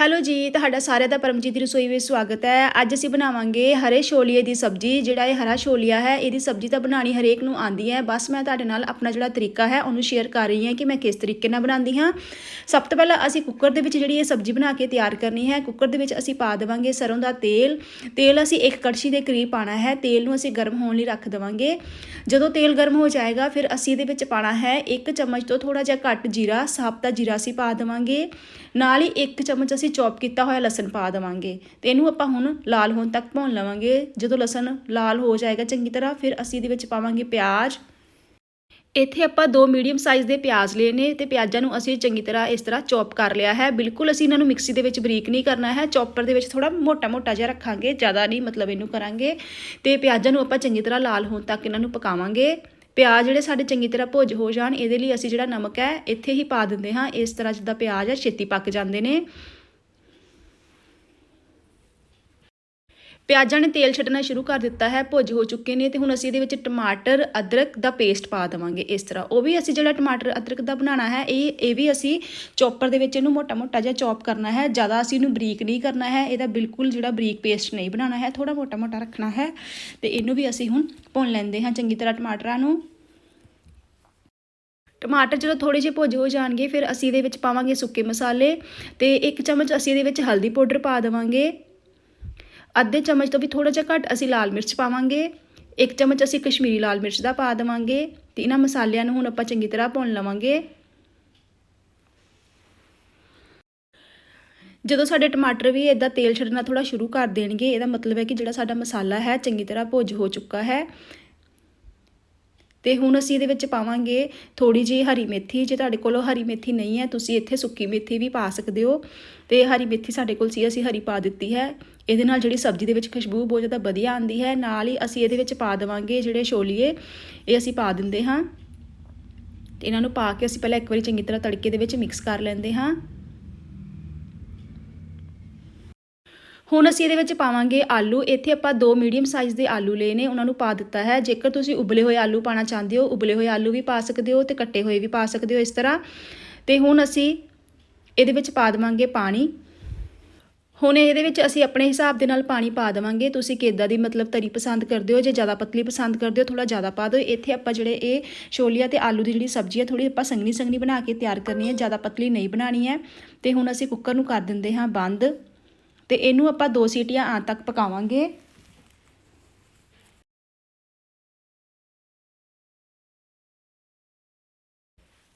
Hello ਜੀ, ਤੁਹਾਡਾ ਸਾਰਿਆਂ ਦਾ ਪਰਮਜੀਤ ਦੀ ਰਸੋਈ ਵਿੱਚ ਸਵਾਗਤ ਹੈ। ਅੱਜ ਅਸੀਂ ਬਣਾਵਾਂਗੇ ਹਰੇ ਛੋਲੀਏ ਦੀ ਸਬਜ਼ੀ, ਜਿਹੜਾ ਇਹ ਹਰਾ ਛੋਲੀਆ ਹੈ, ਇਹਦੀ ਸਬਜ਼ੀ ਤਾਂ ਬਣਾਣੀ ਹਰੇਕ ਨੂੰ ਆਂਦੀ ਹੈ। ਬਸ ਮੈਂ ਤੁਹਾਡੇ ਨਾਲ ਆਪਣਾ ਜਿਹੜਾ ਤਰੀਕਾ ਹੈ, ਉਹਨੂੰ ਸ਼ੇਅਰ ਕਰ ਰਹੀ ਹਾਂ ਕਿ ਮੈਂ ਕਿਸ ਤਰੀਕੇ ਨਾਲ ਬਣਾਉਂਦੀ ਹਾਂ। ਸਭ ਤੋਂ ਪਹਿਲਾਂ ਅਸੀਂ ਕੁੱਕਰ ਦੇ ਵਿੱਚ ਜਿਹੜੀ ਇਹ ਸਬਜ਼ੀ ਬਣਾ ਕੇ ਤਿਆਰ ਕਰਨੀ ਹੈ ਕੁੱਕਰ ਦੇ ਵਿੱਚ ਅਸੀਂ ਪਾ ਦੇਵਾਂਗੇ ਸਰੋਂ ਦਾ ਤੇਲ। ਤੇਲ ਅਸੀਂ ਇੱਕ ਕੜਛੀ ਦੇ ਕਰੀਬ ਪਾਣਾ ਹੈ, ਤੇਲ ਨੂੰ ਅਸੀਂ ਗਰਮ ਹੋਣ ਲਈ ਰੱਖ ਦੇਵਾਂਗੇ। ਜਦੋਂ ਤੇਲ ਗਰਮ ਹੋ ਜਾਏਗਾ, ਫਿਰ ਅਸੀਂ ਇਹਦੇ ਵਿੱਚ ਪਾਣਾ ਹੈ ਇੱਕ ਚਮਚ ਤੋਂ ਥੋੜਾ ਜਿਹਾ ਘੱਟ ਜੀਰਾ, ਸਾਬਤਾ ਜੀਰਾ ਅਸੀਂ ਪਾ ਦੇਵਾਂਗੇ। ਨਾਲ ਹੀ ਇੱਕ ਚਮਚ ਅਸੀਂ ਚੌਪ ਕੀਤਾ ਹੋਇਆ ਲਸਣ ਪਾ ਦੇਵਾਂਗੇ ਤੇ ਇਹਨੂੰ ਆਪਾਂ ਹੁਣ ਲਾਲ ਹੋਣ ਤੱਕ ਭੁੰਨ ਲਵਾਂਗੇ। ਜਦੋਂ ਲਸਣ ਲਾਲ ਹੋ ਜਾਏਗਾ ਚੰਗੀ ਤਰ੍ਹਾਂ, ਫਿਰ ਅਸੀਂ ਇਹਦੇ ਵਿੱਚ ਪਾਵਾਂਗੇ ਪਿਆਜ਼। ਇੱਥੇ ਆਪਾਂ ਦੋ ਮੀਡੀਅਮ ਸਾਈਜ਼ ਦੇ ਪਿਆਜ਼ ਲਏ ਨੇ ਤੇ ਪਿਆਜ਼ਾਂ ਨੂੰ ਅਸੀਂ ਚੰਗੀ ਤਰ੍ਹਾਂ ਇਸ ਤਰ੍ਹਾਂ ਚੌਪ ਕਰ ਲਿਆ ਹੈ। ਬਿਲਕੁਲ ਅਸੀਂ ਇਹਨਾਂ ਨੂੰ ਮਿਕਸੀ ਦੇ ਵਿੱਚ ਬਰੀਕ ਨਹੀਂ ਕਰਨਾ ਹੈ। ਚੌਪਰ ਦੇ ਵਿੱਚ ਥੋੜਾ ਮੋਟਾ-ਮੋਟਾ ਜਿਹਾ ਰੱਖਾਂਗੇ, ਜ਼ਿਆਦਾ ਨਹੀਂ ਮਤਲਬ ਇਹਨੂੰ ਕਰਾਂਗੇ। ਤੇ ਪਿਆਜ਼ਾਂ ਨੂੰ ਆਪਾਂ ਚੰਗੀ ਤਰ੍ਹਾਂ ਲਾਲ ਹੋਣ ਤੱਕ ਇਹਨਾਂ ਨੂੰ ਪਕਾਵਾਂਗੇ। ਪਿਆਜ਼ ਜਿਹੜੇ ਸਾਡੇ ਚੰਗੀ ਤਰ੍ਹਾਂ ਭੁੱਜ ਹੋ ਜਾਣ, ਇਹਦੇ ਲਈ ਅਸੀਂ ਜਿਹੜਾ ਨਮਕ ਹੈ, ਇੱਥੇ ਹੀ ਪਾ ਦਿੰਦੇ ਹਾਂ। ਇਸ ਤਰ੍ਹਾਂ ਜਿੱਦਾਂ ਪਿਆਜ਼ ਹੈ, ਛੇਤੀ ਪੱਕ ਜਾਂਦੇ ਨੇ। ਪਿਆਜ਼ਾਂ ਨੇ ਤੇਲ ਛੱਡਣਾ ਸ਼ੁਰੂ ਕਰ ਦਿੱਤਾ ਹੈ, ਭੁੱਜ ਹੋ ਚੁੱਕੇ ਨੇ ਤੇ ਹੁਣ ਅਸੀਂ ਇਹਦੇ ਵਿੱਚ ਟਮਾਟਰ, ਅਦਰਕ ਦਾ ਪੇਸਟ ਪਾ ਦੇਵਾਂਗੇ ਇਸ ਤਰ੍ਹਾਂ। ਉਹ ਵੀ ਅਸੀਂ ਜਿਹੜਾ ਟਮਾਟਰ, ਅਦਰਕ ਦਾ ਬਣਾਉਣਾ ਹੈ, ਇਹ ਇਹ ਵੀ ਅਸੀਂ ਚੌਪਰ ਦੇ ਵਿੱਚ ਇਹਨੂੰ ਮੋਟਾ-ਮੋਟਾ ਜਿਹਾ ਚੌਪ ਕਰਨਾ ਹੈ। ਜ਼ਿਆਦਾ ਅਸੀਂ ਇਹਨੂੰ ਬਰੀਕ ਨਹੀਂ ਕਰਨਾ ਹੈ, ਇਹਦਾ ਬਿਲਕੁਲ ਜਿਹੜਾ ਬਰੀਕ ਪੇਸਟ ਨਹੀਂ ਬਣਾਉਣਾ ਹੈ ਥੋੜਾ ਮੋਟਾ-ਮੋਟਾ ਰੱਖਣਾ ਹੈ ਤੇ ਇਹਨੂੰ ਵੀ ਅਸੀਂ ਹੁਣ ਭੁੰਨ ਲੈਂਦੇ ਹਾਂ ਚੰਗੀ ਤਰ੍ਹਾਂ ਟਮਾਟਰਾਂ ਨੂੰ। ਟਮਾਟਰ ਜਦੋਂ ਥੋੜੇ ਜਿਹੇ ਭੁੱਜ ਹੋ ਜਾਣਗੇ, ਫਿਰ ਅਸੀਂ ਇਹਦੇ ਵਿੱਚ ਪਾਵਾਂਗੇ ਸੁੱਕੇ ਮਸਾਲੇ ਤੇ ਇੱਕ ਚਮਚ ਅਸੀਂ ਇਹਦੇ ਵਿੱਚ ਹਲਦੀ ਪਾਊਡਰ ਪਾ ਦੇਵਾਂਗੇ। ਅੱਧੇ ਚਮਚ ਤੋਂ ਵੀ ਥੋੜਾ ਜਿਹਾ ਘੱਟ ਅਸੀਂ ਲਾਲ ਮਿਰਚ ਪਾਵਾਂਗੇ, ਇੱਕ ਚਮਚ ਅਸੀਂ ਕਸ਼ਮੀਰੀ ਲਾਲ ਮਿਰਚ ਦਾ ਪਾ ਦੇਵਾਂਗੇ ਤੇ ਇਹਨਾਂ ਮਸਾਲਿਆਂ ਨੂੰ ਹੁਣ ਆਪਾਂ ਚੰਗੀ ਤਰ੍ਹਾਂ ਭੁੰਨ ਲਵਾਂਗੇ। ਜਦੋਂ ਸਾਡੇ ਟਮਾਟਰ ਵੀ ਇਦਾਂ ਤੇਲ ਛੱਡਣਾ ਥੋੜਾ ਸ਼ੁਰੂ ਕਰ ਦੇਣਗੇ, ਇਹਦਾ ਮਤਲਬ ਹੈ ਕਿ ਜਿਹੜਾ ਸਾਡਾ ਮਸਾਲਾ ਹੈ ਚੰਗੀ ਤਰ੍ਹਾਂ ਭੁੱਜ ਹੋ ਚੁੱਕਾ ਹੈ। ਤੇ ਹੁਣ ਅਸੀਂ ਇਹਦੇ ਵਿੱਚ ਪਾਵਾਂਗੇ ਥੋੜੀ ਜਿਹੀ ਹਰੀ ਮੇਥੀ, ਜੇ ਤੁਹਾਡੇ ਕੋਲ ਹਰੀ ਮੇਥੀ ਨਹੀਂ ਹੈ, ਤੁਸੀਂ ਇੱਥੇ ਸੁੱਕੀ ਮੇਥੀ ਵੀ ਪਾ ਸਕਦੇ ਹੋ। ਤੇ ਹਰੀ ਮੇਥੀ ਸਾਡੇ ਕੋਲ ਸੀ, ਅਸੀਂ ਹਰੀ ਪਾ ਦਿੱਤੀ ਹੈ। ਇਹਦੇ ਨਾਲ ਜਿਹੜੀ ਸਬਜ਼ੀ ਦੇ ਵਿੱਚ ਖੁਸ਼ਬੂ ਬਹੁਤ ਜ਼ਿਆਦਾ ਵਧੀਆ ਆਉਂਦੀ ਹੈ। ਨਾਲ ਹੀ ਅਸੀਂ ਇਹਦੇ ਵਿੱਚ ਪਾ ਦੇਵਾਂਗੇ ਜਿਹੜੇ ਛੋਲੀਏ, ਇਹ ਅਸੀਂ ਪਾ ਦਿੰਦੇ ਹਾਂ। ਤੇ ਇਹਨਾਂ ਨੂੰ ਪਾ ਕੇ ਅਸੀਂ ਪਹਿਲਾਂ ਇੱਕ ਵਾਰੀ ਚੰਗੀ ਤਰ੍ਹਾਂ ਤੜਕੇ ਦੇ ਵਿੱਚ ਮਿਕਸ ਕਰ ਲੈਂਦੇ ਹਾਂ। ਹੁਣ ਅਸੀਂ ਇਹਦੇ ਵਿੱਚ ਪਾਵਾਂਗੇ ਆਲੂ। ਇੱਥੇ ਆਪਾਂ ਦੋ ਮੀਡੀਅਮ ਸਾਈਜ਼ ਦੇ ਆਲੂ ਲਏ ਨੇ, ਉਹਨਾਂ ਨੂੰ ਪਾ ਦਿੱਤਾ ਹੈ। ਜੇਕਰ ਤੁਸੀਂ ਉਬਲੇ ਹੋਏ ਆਲੂ ਪਾਣਾ ਚਾਹੁੰਦੇ ਹੋ, ਉਬਲੇ ਹੋਏ ਆਲੂ ਵੀ ਪਾ ਸਕਦੇ ਹੋ ਤੇ ਕੱਟੇ ਹੋਏ ਵੀ ਪਾ ਸਕਦੇ ਹੋ ਇਸ ਤਰ੍ਹਾਂ। ਤੇ ਹੁਣ ਅਸੀਂ ਇਹਦੇ ਵਿੱਚ ਪਾ ਦੇਵਾਂਗੇ ਪਾਣੀ। ਹੁਣ ਇਹਦੇ ਵਿੱਚ ਅਸੀਂ ਆਪਣੇ ਹਿਸਾਬ ਦੇ ਨਾਲ ਪਾਣੀ ਪਾ ਦੇਵਾਂਗੇ। ਤੁਸੀਂ ਕਿੱਦਾਂ ਦੀ ਮਤਲਬ ਤਰੀ ਪਸੰਦ ਕਰਦੇ ਹੋ ਜੇ ਜ਼ਿਆਦਾ ਪਤਲੀ ਪਸੰਦ ਕਰਦੇ ਹੋ ਥੋੜਾ ਜ਼ਿਆਦਾ ਪਾ ਦਿਓ। ਇੱਥੇ ਆਪਾਂ ਜਿਹੜੇ ਇਹ ਛੋਲੀਆਂ ਤੇ ਆਲੂ ਦੀ ਜਿਹੜੀ ਸਬਜ਼ੀ ਹੈ ਥੋੜੀ ਆਪਾਂ ਸੰਗਨੀ ਸੰਗਨੀ ਬਣਾ ਕੇ ਤਿਆਰ ਕਰਨੀ ਹੈ। ਜ਼ਿਆਦਾ ਪਤਲੀ ਨਹੀਂ ਬਣਾਣੀ ਹੈ। ਤੇ ਹੁਣ ਅਸੀਂ ਕੁੱਕਰ ਨੂੰ ਕਰ ਦਿੰਦੇ ਹਾਂ ਬੰਦ। ਤੇ ਇਹਨੂੰ ਆਪਾਂ ਦੋ ਸੀਟੀਆਂ ਆਉਣ ਤੱਕ ਪਕਾਵਾਂਗੇ।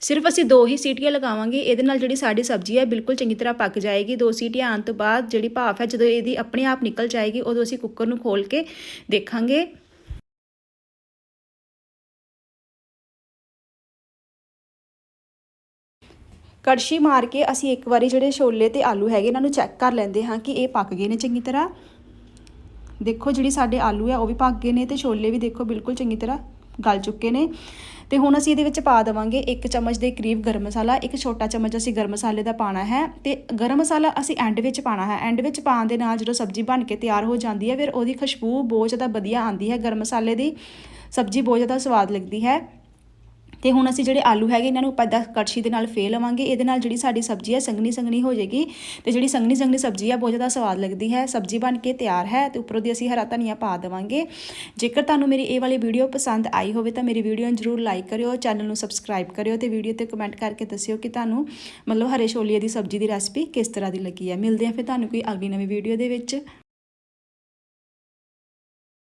ਸਿਰਫ ਅਸੀਂ ਦੋ ਹੀ ਸੀਟੀਆਂ ਲਗਾਵਾਂਗੇ, ਇਹਦੇ ਨਾਲ ਜਿਹੜੀ ਸਾਡੀ ਸਬਜ਼ੀ ਹੈ ਬਿਲਕੁਲ ਚੰਗੀ ਤਰ੍ਹਾਂ ਪੱਕ ਜਾਏਗੀ। ਦੋ ਸੀਟੀਆਂ ਆਉਣ ਤੋਂ ਬਾਅਦ ਜਿਹੜੀ ਭਾਫ ਹੈ, ਜਦੋਂ ਇਹਦੀ ਆਪਣੇ ਆਪ ਨਿਕਲ ਜਾਏਗੀ, ਉਦੋਂ ਅਸੀਂ ਕੁੱਕਰ ਨੂੰ ਖੋਲ ਕੇ ਦੇਖਾਂਗੇ। ਕੜਛੀ ਮਾਰ ਕੇ ਅਸੀਂ ਇੱਕ ਵਾਰੀ ਜਿਹੜੇ ਛੋਲੇ ਤੇ ਆਲੂ ਹੈਗੇ, ਇਹਨਾਂ ਨੂੰ ਚੈੱਕ ਕਰ ਲੈਂਦੇ ਹਾਂ ਕਿ ਇਹ ਪੱਕ ਗਏ ਨੇ ਚੰਗੀ ਤਰ੍ਹਾਂ। ਦੇਖੋ ਜਿਹੜੀ ਸਾਡੇ ਆਲੂ ਹੈ ਉਹ ਵੀ ਪੱਕ ਗਏ ਨੇ ਤੇ ਛੋਲੇ ਵੀ ਦੇਖੋ ਬਿਲਕੁਲ ਚੰਗੀ ਤਰ੍ਹਾਂ ਗਲ ਚੁੱਕੇ ਨੇ। ਤੇ ਹੁਣ ਅਸੀਂ ਇਹਦੇ ਵਿੱਚ ਪਾ ਦੇਵਾਂਗੇ ਇੱਕ ਚਮਚ ਦੇ ਕਰੀਬ ਗਰਮ ਮਸਾਲਾ, ਇੱਕ ਛੋਟਾ ਚਮਚ ਅਸੀਂ ਗਰਮ ਮਸਾਲੇ ਦਾ ਪਾਣਾ ਹੈ ਤੇ ਗਰਮ ਮਸਾਲਾ ਅਸੀਂ ਐਂਡ ਵਿੱਚ ਪਾਣਾ ਹੈ। ਐਂਡ ਵਿੱਚ ਪਾਉਣ ਦੇ ਨਾਲ ਜਦੋਂ ਸਬਜ਼ੀ ਬਣ ਕੇ ਤਿਆਰ ਹੋ ਜਾਂਦੀ ਹੈ, ਫਿਰ ਉਹਦੀ ਖੁਸ਼ਬੂ ਬਹੁਤ ਜ਼ਿਆਦਾ ਵਧੀਆ ਆਉਂਦੀ ਹੈ ਗਰਮ ਮਸਾਲੇ ਦੀ। ਸਬਜ਼ੀ ਬਹੁਤ ਜ਼ਿਆਦਾ ਸਵਾਦ ਲੱਗਦੀ ਹੈ। ਤੇ ਹੁਣ ਅਸੀਂ ਜਿਹੜੇ ਆਲੂ ਹੈਗੇ, ਇਹਨਾਂ ਨੂੰ ਆਪਾਂ ਦਾ ਕੜਛੀ ਦੇ ਨਾਲ ਫੇ ਲਵਾਂਗੇ। ਇਹਦੇ ਨਾਲ ਜਿਹੜੀ ਸਾਡੀ ਸਬਜ਼ੀ ਹੈ ਸੰਗਣੀ ਸੰਗਣੀ ਹੋ ਜਾਏਗੀ ਤੇ ਜਿਹੜੀ ਸੰਗਣੀ ਸੰਗਣੀ ਸਬਜ਼ੀ ਹੈ, ਬਹੁਤ ਜ਼ਿਆਦਾ ਸਵਾਦ ਲੱਗਦੀ ਹੈ। ਸਬਜ਼ੀ ਬਣ ਕੇ ਤਿਆਰ ਹੈ ਤੇ ਉੱਪਰੋਂ ਦੀ ਅਸੀਂ ਹਰਾ ਧਨੀਆ ਪਾ ਦੇਵਾਂਗੇ। ਜੇਕਰ ਤੁਹਾਨੂੰ ਮੇਰੀ ਇਹ ਵਾਲੀ ਵੀਡੀਓ ਪਸੰਦ ਆਈ ਹੋਵੇ ਤਾਂ ਮੇਰੀ ਵੀਡੀਓ ਨੂੰ ਜਰੂਰ ਲਾਈਕ ਕਰਿਓ, ਚੈਨਲ ਨੂੰ ਸਬਸਕ੍ਰਾਈਬ ਕਰਿਓ ਤੇ ਵੀਡੀਓ ਤੇ ਕਮੈਂਟ ਕਰਕੇ ਦੱਸਿਓ ਕਿ ਤੁਹਾਨੂੰ ਮਤਲਬ ਹਰੇ ਛੋਲੀਏ ਦੀ ਸਬਜ਼ੀ ਦੀ ਰੈਸਪੀ ਕਿਸ ਤਰ੍ਹਾਂ ਦੀ ਲੱਗੀ ਹੈ। ਮਿਲਦੇ ਹਾਂ ਫਿਰ ਤੁਹਾਨੂੰ ਕੋਈ ਅਗਲੀ ਨਵੀਂ ਵੀਡੀਓ ਦੇ ਵਿੱਚ।